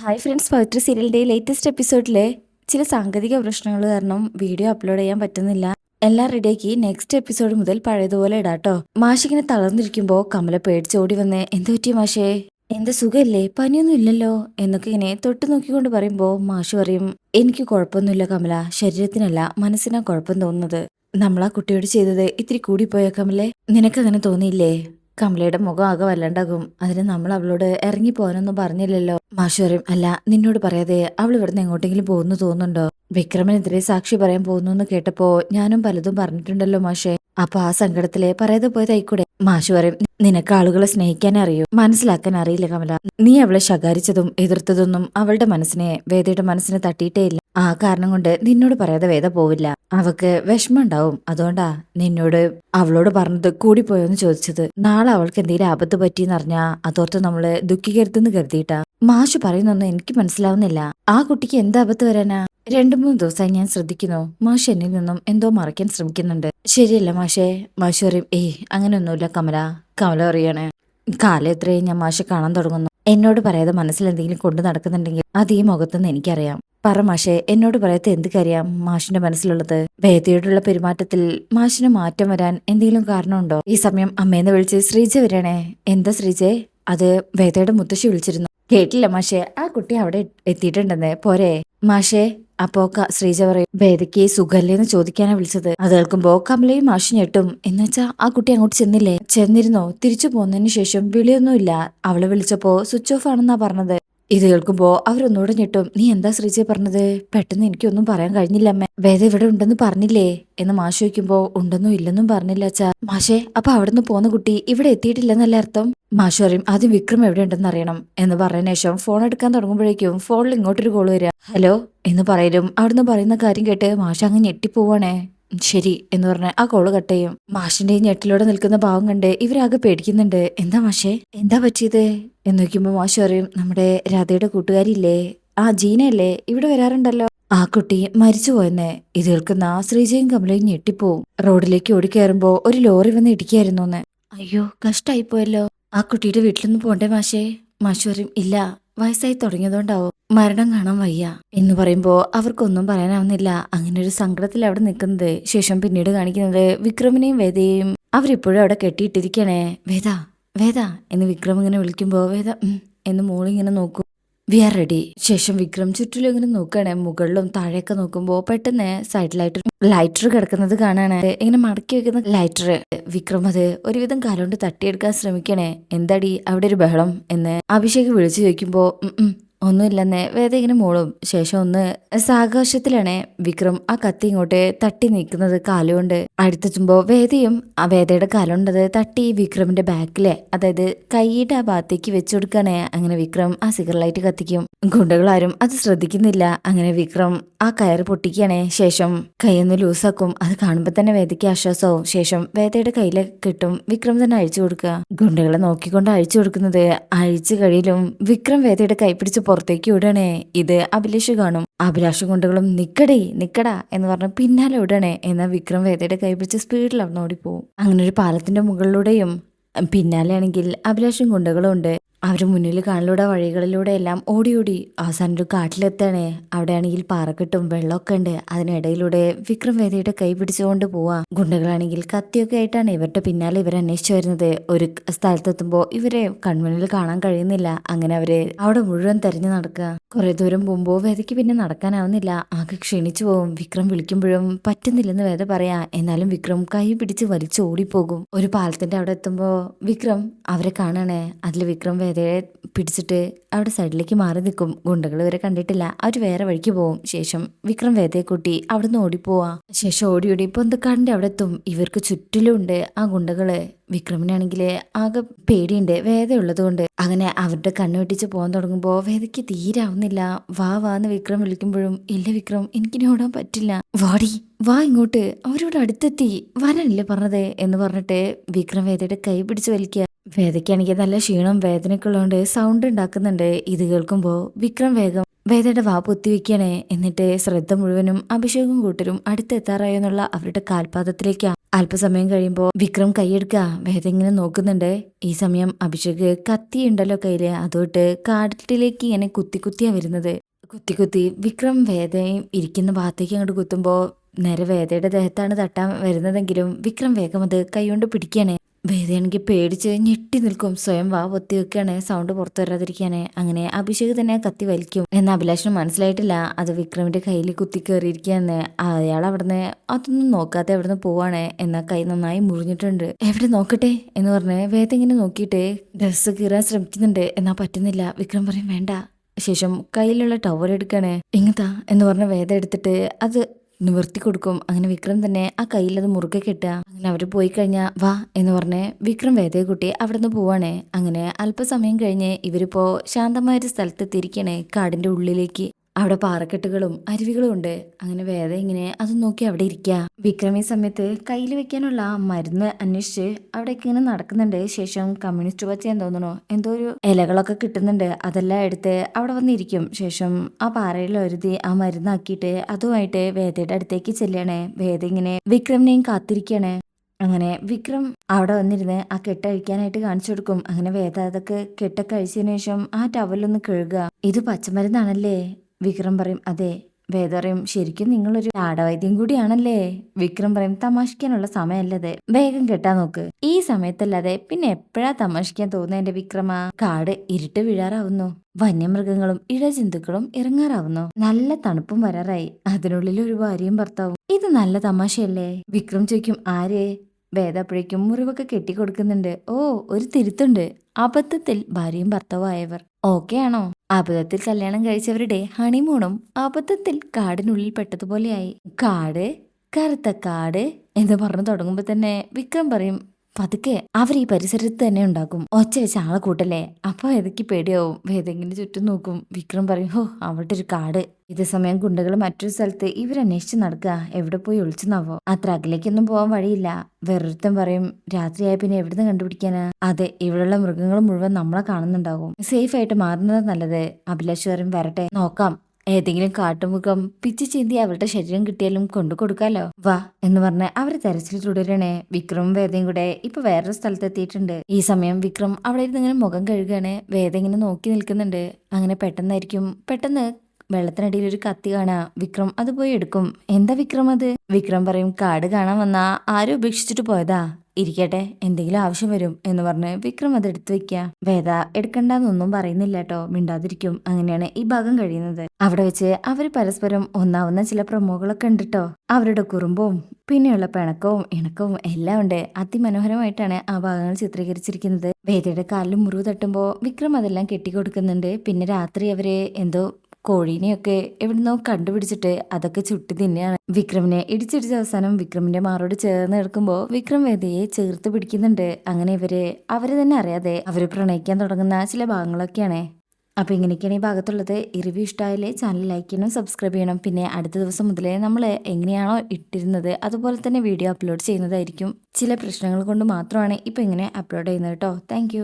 Hi friends പവിത്ര സീരിയലിന്റെ latest എപ്പിസോഡിലെ ചില സാങ്കേതിക പ്രശ്നങ്ങൾ കാരണം വീഡിയോ അപ്ലോഡ് ചെയ്യാൻ പറ്റുന്നില്ല. എല്ലാം റെഡിയാക്കി നെക്സ്റ്റ് എപ്പിസോഡ് മുതൽ പഴയതുപോലെ ഇടാട്ടോ. മാഷിങ്ങനെ തളർന്നിരിക്കുമ്പോൾ കമല പേടിച്ചോടി വന്ന് എന്ത് പറ്റി മാഷേ? എന്താ സുഖല്ലേ? പനിയൊന്നും ഇല്ലല്ലോ? എന്നൊക്കെ ഇങ്ങനെ തൊട്ട് നോക്കിക്കൊണ്ട് പറയുമ്പോൾ മാഷ് പറയും എനിക്ക് കുഴപ്പമൊന്നുമില്ല കമല. ശരീരത്തിനല്ല മനസ്സിനാ കുഴപ്പം തോന്നുന്നത്. നമ്മളാ കുട്ടിയോട് ചെയ്തത് ഇത്തിരി കൂടിപ്പോയോ കമലേ? നിനക്കങ്ങനെ തോന്നിയില്ലേ? കമലയുടെ മുഖം ആകെ വല്ലാണ്ടാകും. അതിന് നമ്മൾ അവളോട് ഇറങ്ങി പോകാനൊന്നും പറഞ്ഞില്ലല്ലോ മാഷോറിയും അല്ല നിന്നോട് പറയാതെ അവൾ ഇവിടുന്ന് എങ്ങോട്ടെങ്കിലും പോകുന്നു തോന്നുന്നുണ്ടോ? വിക്രമനെതിരെ സാക്ഷി പറയാൻ പോകുന്നു എന്ന് കേട്ടപ്പോ ഞാനും പലതും പറഞ്ഞിട്ടുണ്ടല്ലോ മാഷെ. അപ്പൊ ആ സങ്കടത്തിലെ പറയാതെ പോയതായിക്കൂടെ മാഷു പറയും നിനക്ക് ആളുകളെ സ്നേഹിക്കാൻ അറിയൂ? മനസ്സിലാക്കാൻ അറിയില്ല കമല. നീ അവളെ ശകാരിച്ചതും എതിർത്തതൊന്നും അവളുടെ മനസ്സിനെ വേദയുടെ മനസ്സിനെ തട്ടിയിട്ടേ ഇല്ല. ആ കാരണം കൊണ്ട് നിന്നോട് പറയാതെ വേദ പോവില്ല. അവക്ക് വിഷമം ഉണ്ടാവും. അതുകൊണ്ടാ നിന്നോട് അവളോട് പറഞ്ഞത് കൂടിപ്പോയോന്ന് ചോദിച്ചത്. നാളെ അവൾക്ക് എന്തെങ്കിലും ആപത്ത് പറ്റിയെന്നറിഞ്ഞാ അതോർത്ത് നമ്മൾ ദുഃഖിക്കരുതെന്ന് കരുതിയിട്ടാ. മാഷു പറയുന്നൊന്നും എനിക്ക് മനസ്സിലാവുന്നില്ല. ആ കുട്ടിക്ക് എന്താ ആപത്ത് വരാനാ? രണ്ടു മൂന്ന് ദിവസമായി ഞാൻ ശ്രദ്ധിക്കുന്നു. മാഷ് എന്നിൽ നിന്നും എന്തോ മറയ്ക്കാൻ ശ്രമിക്കുന്നുണ്ട്. ശരിയല്ല മാഷേ. മാഷു പറയും ഏയ് അങ്ങനെയൊന്നുമില്ല കമല. കമല പറയാണ് കാലം എത്രയും ഞാൻ മാഷെ കാണാൻ തുടങ്ങുന്നു. എന്നോട് പറയാതെ മനസ്സിൽ എന്തെങ്കിലും കൊണ്ടു നടക്കുന്നുണ്ടെങ്കിൽ അത് ഈ മുഖത്തുനിന്ന് എനിക്കറിയാം. പറ മാഷെ എന്നോട് പറയാത്ത കാര്യം മാഷിന്റെ മനസ്സിലുള്ളത്? വേദിയോടുള്ള പെരുമാറ്റത്തിൽ മാഷിന് മാറ്റം വരാൻ എന്തെങ്കിലും കാരണമുണ്ടോ? ഈ സമയം അമ്മേന്ന് വിളിച്ച് ശ്രീജ വരണേ എന്താ ശ്രീജെ? അത് വേദയുടെ മുത്തശ്ശി വിളിച്ചിരുന്നു. കേട്ടില്ല മാഷെ. ആ കുട്ടി അവിടെ എത്തിയിട്ടുണ്ടെന്ന്. പോരെ. മാഷേ അപ്പോ ശ്രീജ പറയും വേദയ്ക്ക് സുഖല്ലേന്ന് ചോദിക്കാനാ വിളിച്ചത്. അത് കേൾക്കുമ്പോ കമലയും മാഷി ഞെട്ടും. എന്നുവെച്ചാ ആ കുട്ടി അങ്ങോട്ട് ചെന്നില്ലേ? ചെന്നിരുന്നോ? തിരിച്ചു പോന്നതിന് ശേഷം വിളിയൊന്നുമില്ല. അവൾ വിളിച്ചപ്പോ സ്വിച്ച് ഓഫ് ആണെന്നാ പറഞ്ഞത്. ഇത് കേൾക്കുമ്പോ അവരൊന്നുകൂടെ ഞെട്ടും നീ എന്താ ശ്രീജയെ പറഞ്ഞത്? പെട്ടെന്ന് എനിക്കൊന്നും പറയാൻ കഴിഞ്ഞില്ല അമ്മ. വേദ ഇവിടെ ഉണ്ടെന്ന് പറഞ്ഞില്ലേ? എന്ന് മാഷ് ചോദിക്കുമ്പോ ഉണ്ടെന്നും ഇല്ലെന്നും പറഞ്ഞില്ല അച്ഛാ. മാഷേ അപ്പൊ അവിടുന്ന് പോന്ന കുട്ടി ഇവിടെ എത്തിയിട്ടില്ലെന്നല്ല അർത്ഥം? മാഷ് പറയും ആദ്യം വിക്രം എവിടെ ഉണ്ടെന്ന് അറിയണം. എന്ന് പറഞ്ഞ ശേഷം ഫോൺ എടുക്കാൻ തുടങ്ങുമ്പോഴേക്കും ഫോണിൽ ഇങ്ങോട്ടൊരു കോൾ വരിക ഹലോ? എന്ന് പറയലും. അവിടുന്ന് പറയുന്ന കാര്യം കേട്ട് മാഷ് അങ്ങ് ഞെട്ടിപ്പോവാണേ. ശരി എന്ന് പറഞ്ഞ് ആ കോൾ കട്ട് ചെയ്യും. മാഷിന്റെ ഞെട്ടിലൂടെ നിൽക്കുന്ന ഭാവം കണ്ട് ഇവരാകെ പേടിക്കുന്നുണ്ട്. എന്താ മാഷേ? എന്താ പറ്റിയത്? എന്ന് നോക്കുമ്പോ മാഷ് പറയും നമ്മുടെ രാധയുടെ കൂട്ടുകാരില്ലേ ആ ജീനയല്ലേ? ഇവിടെ വരാറുണ്ടല്ലോ. ആ കുട്ടി മരിച്ചു പോയെന്ന്. ഇത് കേൾക്കുന്ന ശ്രീജയും കമലയും ഞെട്ടിപ്പോവും. റോഡിലേക്ക് ഓടിക്കയറുമ്പോ ഒരു ലോറി വന്ന് ഇടിക്കായിരുന്നു അയ്യോ കഷ്ടായിപ്പോയല്ലോ. ആ കുട്ടിയുടെ വീട്ടിലൊന്നും പോണ്ടേ മാഷേ? മാഷ് പറയും ഇല്ല വയസ്സായി തുടങ്ങിയതുകൊണ്ടാവും മരണം കാണാൻ വയ്യ. എന്ന് പറയുമ്പോ അവർക്കൊന്നും പറയാനാവുന്നില്ല. അങ്ങനെ ഒരു സങ്കടത്തിൽ അവിടെ നിൽക്കുന്നത് ശേഷം പിന്നീട് കാണിക്കുന്നത് വിക്രമിനെയും വേദയെയും അവരിപ്പോഴും അവിടെ കെട്ടിയിട്ടിരിക്കണേ. വേദ വേദ എന്ന് വിക്രം ഇങ്ങനെ വിളിക്കുമ്പോ വേദ എന്ന് മോളിങ്ങനെ നോക്കും. വി ആർ റെഡി ശേഷം വിക്രം ചുറ്റിലും ഇങ്ങനെ നോക്കുകയാണ്. മുകളിലും താഴെയൊക്കെ നോക്കുമ്പോൾ പെട്ടെന്ന് സൈഡിലായിട്ട് ലൈറ്റർ കിടക്കുന്നത് കാണാണ്. ഇങ്ങനെ മടക്കി വെക്കുന്ന ലൈറ്റർ വിക്രം അത് ഒരുവിധം കാലുകൊണ്ട് തട്ടിയെടുക്കാൻ ശ്രമിക്കണേ എന്താടി? അവിടെ ഒരു ബഹളം എന്ന് അഭിഷേക് വിളിച്ചു ഉം ഒന്നുമില്ലെന്ന് വേദ ഇങ്ങനെ മോളും. ശേഷം ഒന്ന് സാഘോഷത്തിലാണ് വിക്രം ആ കത്തി ഇങ്ങോട്ട് തട്ടി നീക്കുന്നത് കാലുകൊണ്ട്. അടുത്തെത്തുമ്പോൾ വേദയും ആ വേദയുടെ കാലുണ്ടത് തട്ടി വിക്രമിന്റെ ബാക്കിലെ. അതായത് കൈയുടെ ആ ഭാഗത്തേക്ക് വെച്ചു കൊടുക്കാനേ അങ്ങനെ വിക്രം ആ സിഗർ ലൈറ്റ് കത്തിക്കും ഗുണ്ടകളാരും അത് ശ്രദ്ധിക്കുന്നില്ല. അങ്ങനെ വിക്രം ആ കയർ പൊട്ടിക്കുകയാണേ. ശേഷം കൈയൊന്ന് ലൂസാക്കും. അത് കാണുമ്പോൾ തന്നെ വേദയ്ക്ക് ആശ്വാസവും ശേഷം വേദയുടെ കയ്യിലെ കിട്ടും വിക്രം തന്നെ അഴിച്ചു കൊടുക്കുക. ഗുണ്ടകളെ നോക്കിക്കൊണ്ട് അഴിച്ചു കൊടുക്കുന്നത് അഴിച്ചു കഴിയിലും വിക്രം വേദയുടെ കൈ പിടിച്ച് പുറത്തേക്ക് വിടണേ. ഇത് അഭിലാഷ് കാണും. അഭിലാഷ് കൊണ്ടുകളും നിക്കടേ നിക്കടാ എന്ന് പറഞ്ഞ് പിന്നാലെ വിടണേ എന്ന വിക്രം വേദയുടെ കൈ പിടിച്ച് സ്പീഡിൽ അവിടെ ഓടിപ്പോവും. അങ്ങനെ ഒരു പാലത്തിന്റെ മുകളിലൂടെയും പിന്നാലെ ആണെങ്കിൽ അഭിലാഷും ഗുണ്ടകളും ഉണ്ട്. അവർ മുന്നിൽ കാണിലൂടെ വഴികളിലൂടെ എല്ലാം ഓടി ഓടി അവസാനം ഒരു കാട്ടിലെത്തണേ. അവിടെയാണെങ്കിൽ പാറക്കെട്ടും വെള്ളമൊക്കെ ഉണ്ട്. അതിനിടയിലൂടെ വിക്രം വേദയുടെ കൈ പിടിച്ചുകൊണ്ട് പോവാ. ഗുണ്ടകളാണെങ്കിൽ കത്തിയൊക്കെ ആയിട്ടാണ് ഇവരുടെ പിന്നാലെ ഇവർ അന്വേഷിച്ചു വരുന്നത്. ഒരു സ്ഥലത്തെത്തുമ്പോൾ ഇവരെ കൺമുന്നിൽ കാണാൻ കഴിയുന്നില്ല. അങ്ങനെ അവർ അവിടെ മുഴുവൻ തെരഞ്ഞു നടക്കുക. കുറെ ദൂരം പോകുമ്പോൾ വേദയ്ക്ക് പിന്നെ നടക്കാനാവുന്നില്ല. ആകെ ക്ഷീണിച്ചു പോകും വിക്രം വിളിക്കുമ്പോഴും പറ്റുന്നില്ലെന്ന് വേദ പറയാ. എന്നാലും വിക്രം കൈ പിടിച്ച് വലിച്ചു ഓടിപ്പോകും ഒരു പാലത്തിന്റെ അവിടെ എത്തുമ്പോൾ വിക്രം അവരെ കാണണേ. അതിൽ വിക്രം വേദയെ പിടിച്ചിട്ട് അവിടെ സൈഡിലേക്ക് മാറി നിൽക്കും. ഗുണ്ടകൾ ഇവരെ കണ്ടിട്ടില്ല. അവർ വേറെ വഴിക്ക് പോകും ശേഷം വിക്രം വേദയെ കൂട്ടി അവിടുന്ന് ഓടിപ്പോവാ. ശേഷം ഓടി ഓടി പൊന്തക്കാടിന്റെ അവിടെ എത്തും ഇവർക്ക് ചുറ്റിലുണ്ട് ആ ഗുണ്ടകൾ. വിക്രമിനാണെങ്കിൽ ആകെ പേടിയുണ്ട്. വേദ ഉള്ളതുകൊണ്ട്. അങ്ങനെ അവരുടെ കണ്ണു വെട്ടിച്ച് പോകാൻ തുടങ്ങുമ്പോൾ വേദയ്ക്ക് തീരാവുന്നില്ല. വാ വാന്ന് വിക്രം വിളിക്കുമ്പോഴും ഇല്ല വിക്രം എനിക്കിനി ഓടാൻ പറ്റില്ല. വാടി വാ ഇങ്ങോട്ട്. അവരോട് അടുത്തെത്തി. വരാനില്ലേ പറഞ്ഞത് എന്ന് പറഞ്ഞിട്ട് വിക്രം വേദയുടെ കൈ പിടിച്ച് വലിക്കുക. വേദയ്ക്കാണെങ്കിൽ നല്ല ക്ഷീണം വേദനയൊക്കെ ഉള്ളതുകൊണ്ട് സൗണ്ട് ഉണ്ടാക്കുന്നുണ്ട്. ഇത് കേൾക്കുമ്പോൾ വിക്രം വേഗം വേദയുടെ വാ പൊത്തിവെക്കണേ എന്നിട്ട് ശ്രദ്ധ മുഴുവനും അഭിഷേകും കൂട്ടരും അടുത്തെത്താറായോ എന്നുള്ള അവരുടെ കാൽപാദത്തിലേക്കാ. അല്പസമയം കഴിയുമ്പോൾ വിക്രം കൈയെടുക്ക വേദ ഇങ്ങനെ നോക്കുന്നുണ്ട്. ഈ സമയം അഭിഷേക് കത്തി ഉണ്ടല്ലോ കയ്യിൽ. അതോട്ട് കാട്ടിലേക്ക് ഇങ്ങനെ കുത്തി കുത്തിയാ വരുന്നത്. കുത്തി കുത്തി വിക്രം വേദയും ഇരിക്കുന്ന ഭാഗത്തേക്ക് അങ്ങോട്ട് കുത്തുമ്പോൾ നേരെ വേദയുടെ ദേഹത്താണ് തട്ടാൻ വരുന്നതെങ്കിലും വിക്രം വേഗം അത് കൈകൊണ്ട് പിടിക്കാനേ വേദയാണെങ്കിൽ പേടിച്ച് ഞെട്ടി നിൽക്കും. സ്വയം വാ പൊത്തി വെക്കാണ് സൗണ്ട് പുറത്തു വരാതിരിക്കാനേ. അങ്ങനെ അഭിഷേക് തന്നെ കത്തി വലിക്കും. എന്ന അഭിലാഷിന് മനസ്സിലായിട്ടില്ല. അത് വിക്രമിന്റെ കയ്യിൽ കുത്തി കയറിയിരിക്കുകയെന്ന് അയാൾ അവിടുന്ന് അതൊന്നും നോക്കാതെ അവിടുന്ന് പോവാണ്. എന്നാ കൈ നന്നായി മുറിഞ്ഞിട്ടുണ്ട്. എവിടെ നോക്കട്ടെ? എന്ന് പറഞ്ഞ് വേദ ഇങ്ങനെ നോക്കിയിട്ട് ഡ്രസ്സ് കീറാൻ ശ്രമിക്കുന്നുണ്ട്. എന്നാ പറ്റുന്നില്ല. വിക്രം പറയും വേണ്ട. ശേഷം കയ്യിലുള്ള ടവർ എടുക്കാണ്. ഇങ്ങത്താ എന്ന് പറഞ്ഞ വേദ എടുത്തിട്ട് അത് നിവർത്തി കൊടുക്കും. അങ്ങനെ വിക്രം തന്നെ ആ കയ്യിൽ അത് മുറുകെ കെട്ടുക. അങ്ങനെ അവർ പോയി കഴിഞ്ഞാൽ വാ എന്ന് പറഞ്ഞ് വിക്രം വേദയെ കുട്ടി അവിടെ നിന്ന് പോവാണേ. അങ്ങനെ അല്പസമയം കഴിഞ്ഞ് ഇവരിപ്പോൾ ശാന്തമായൊരു സ്ഥലത്ത് സ്ഥലത്തെത്തിയിരിക്കണേ കാടിന്റെ ഉള്ളിലേക്ക്. അവിടെ പാറക്കെട്ടുകളും അരുവികളും ഉണ്ട്. അങ്ങനെ വേദ ഇങ്ങനെ അത് നോക്കി അവിടെ ഇരിക്കുക വിക്രമി സമയത്ത് കയ്യിൽ വെക്കാനുള്ള മരുന്ന് അന്വേഷിച്ച് അവിടെ ഇങ്ങനെ നടക്കുന്നുണ്ട്. ശേഷം കമ്മ്യൂണിസ്റ്റ് പച്ച പച്ചയാൻ തോന്നണോ എന്തോ ഒരു ഇലകളൊക്കെ കിട്ടുന്നുണ്ട്. അതെല്ലാം എടുത്ത് അവിടെ വന്നിരിക്കും. ശേഷം ആ പാറയിൽ ഒരുതി ആ മരുന്നാക്കിയിട്ട് അതുമായിട്ട് വേദയുടെ അടുത്തേക്ക് ചെല്ലുകയാണ് വേദ ഇങ്ങനെ വിക്രമിനെയും കാത്തിരിക്കണേ. അങ്ങനെ വിക്രം അവിടെ വന്നിരുന്ന് ആ കെട്ട് അഴിക്കാനായിട്ട് കാണിച്ചു കൊടുക്കും. അങ്ങനെ വേദ അതൊക്കെ കെട്ടൊക്കെ അഴിച്ചതിന് ശേഷം ആ ടവലൊന്ന് കഴുകുക. ഇത് പച്ചമരുന്നാണല്ലേ? വിക്രം പറയും അതെ വേദ പറയും ശരിക്കും നിങ്ങളൊരു ആടവൈദ്യം കൂടിയാണല്ലേ? വിക്രം പറയും തമാശിക്കാനുള്ള സമയമല്ലത് വേഗം കെട്ടാൻ നോക്ക്. ഈ സമയത്തല്ലാതെ പിന്നെ എപ്പോഴാ തമാശിക്കാൻ തോന്നുന്ന എന്റെ വിക്രമ? കാട് ഇരുട്ട് വീഴാറാവുന്നു വന്യമൃഗങ്ങളും ഇഴജന്തുക്കളും ഇറങ്ങാറാവുന്നു. നല്ല തണുപ്പും വരാറായി അതിനുള്ളിൽ ഒരു ഭാര്യയും ഭർത്താവും. ഇത് നല്ല തമാശയല്ലേ? വിക്രം ചോദിക്കും ആര്? വേദ അപ്പോഴേക്കും മുറിവൊക്കെ കെട്ടിക്കൊടുക്കുന്നുണ്ട്. ഓ ഒരു തിരുത്തുണ്ട്. അബദ്ധത്തിൽ ഭാര്യയും ഭർത്താവായവർ ഓക്കെ ആണോ അബദ്ധത്തിൽ കല്യാണം കഴിച്ചവരുടെ ഹണിമൂണും അബദ്ധത്തിൽ കാടിനുള്ളിൽ പെട്ടതുപോലെയായി. കാട്? കറുത്ത കാട്? എന്ന് പറഞ്ഞു തുടങ്ങുമ്പോൾ തന്നെ വിക്രം പറയും പതുക്കെ അവർ ഈ പരിസരത്ത് തന്നെ ഉണ്ടാക്കും. ഒച്ച വെച്ച് ആളെ കൂട്ടല്ലേ? അപ്പൊ ഏതൊക്കെ പേടിയാവും. വേദങ്ങിന് ചുറ്റും നോക്കും? വിക്രം പറയും ഹോ അവിടെ ഒരു കാട്. ഇതേ സമയം ഗുണ്ടകൾ മറ്റൊരു സ്ഥലത്ത് ഇവരന്വേഷിച്ച് നടക്കുക എവിടെ പോയി ഒളിച്ചെന്നാവോ? അത്ര അകലേക്കൊന്നും പോകാൻ വഴിയില്ല. വേറൊരുത്തൻ പറയും രാത്രിയായ പിന്നെ എവിടുന്ന് കണ്ടുപിടിക്കാനാ? അതെ ഇവിടെയുള്ള മൃഗങ്ങൾ മുഴുവൻ നമ്മളെ കാണുന്നുണ്ടാകും. സേഫ് ആയിട്ട് മാറുന്നത് നല്ലത്. അഭിലാഷ് വരട്ടെ. നോക്കാം. ഏതെങ്കിലും കാട്ടുമുഖം പിച്ചു ചീന്തി അവരുടെ ശരീരം കിട്ടിയാലും കൊണ്ടു കൊടുക്കാലോ? വാ എന്ന് പറഞ്ഞ് അവർ തെരച്ചിൽ തുടരണേ. വിക്രമും വേദയും കൂടെ ഇപ്പൊ വേറൊരു സ്ഥലത്ത് എത്തിയിട്ടുണ്ട് ഈ സമയം വിക്രം അവിടെ ഇരുന്ന് മുഖം കഴുകാണ്. വേദ ഇങ്ങനെ നോക്കി നിൽക്കുന്നുണ്ട്. അങ്ങനെ പെട്ടെന്നായിരിക്കും. പെട്ടെന്ന് വെള്ളത്തിനടിയിൽ ഒരു കത്തി കാണാ. വിക്രം അത് പോയി എടുക്കും. എന്താ വിക്രം അത്? വിക്രം പറയും കാട് കാണാൻ വന്നാ ആരും ഉപേക്ഷിച്ചിട്ട് പോയതാ. ഇരിക്കട്ടെ എന്തെങ്കിലും ആവശ്യം വരും എന്ന് പറഞ്ഞ് വിക്രം അത് എടുത്തു വെക്കുക വേദ എടുക്കണ്ടെന്നൊന്നും പറയുന്നില്ല കേട്ടോ മിണ്ടാതിരിക്കും. അങ്ങനെയാണ് ഈ ഭാഗം കഴിയുന്നത്. അവിടെ വെച്ച് അവർ പരസ്പരം ഒന്നാവുന്ന ചില പ്രൊമോകളൊക്കെ ഉണ്ട് അവരുടെ കുറുമ്പവും പിന്നെയുള്ള പിണക്കവും ഇണക്കവും എല്ലാം ഉണ്ട്. അതിമനോഹരമായിട്ടാണ് ആ ഭാഗങ്ങൾ ചിത്രീകരിച്ചിരിക്കുന്നത്. വേദയുടെ കാലിൽ മുറിവ് തട്ടുമ്പോൾ വിക്രം അതെല്ലാം കെട്ടിക്കൊടുക്കുന്നുണ്ട്. പിന്നെ രാത്രി അവർ എന്തോ കോഴീനെയൊക്കെ എവിടുന്നോ കണ്ടുപിടിച്ചിട്ട് അതൊക്കെ ചുട്ടി തിന്നെയാണ്. വിക്രമിനെ ഇടിച്ചിടിച്ച അവസാനം വിക്രമിന്റെ മാറോട് ചേർന്ന് എടുക്കുമ്പോൾ വിക്രം വേദയെ ചേർത്ത് പിടിക്കുന്നുണ്ട്. അങ്ങനെ ഇവർ അവർ തന്നെ അറിയാതെ അവർ പ്രണയിക്കാൻ തുടങ്ങുന്ന ചില ഭാഗങ്ങളൊക്കെയാണ്. അപ്പോൾ ഇങ്ങനെയൊക്കെയാണ് ഈ ഭാഗത്തുള്ളത്. ഈ റിവ്യൂ ഇഷ്ടമായാലേ ചാനൽ ലൈക്ക് ചെയ്യണം സബ്സ്ക്രൈബ് ചെയ്യണം. പിന്നെ അടുത്ത ദിവസം മുതലേ നമ്മൾ എങ്ങനെയാണോ ഇട്ടിരുന്നത് അതുപോലെ തന്നെ വീഡിയോ അപ്ലോഡ് ചെയ്യുന്നതായിരിക്കും. ചില പ്രശ്നങ്ങൾ കൊണ്ട് മാത്രമാണ് ഇപ്പോൾ ഇങ്ങനെ അപ്ലോഡ് ചെയ്യുന്നത് കേട്ടോ താങ്ക്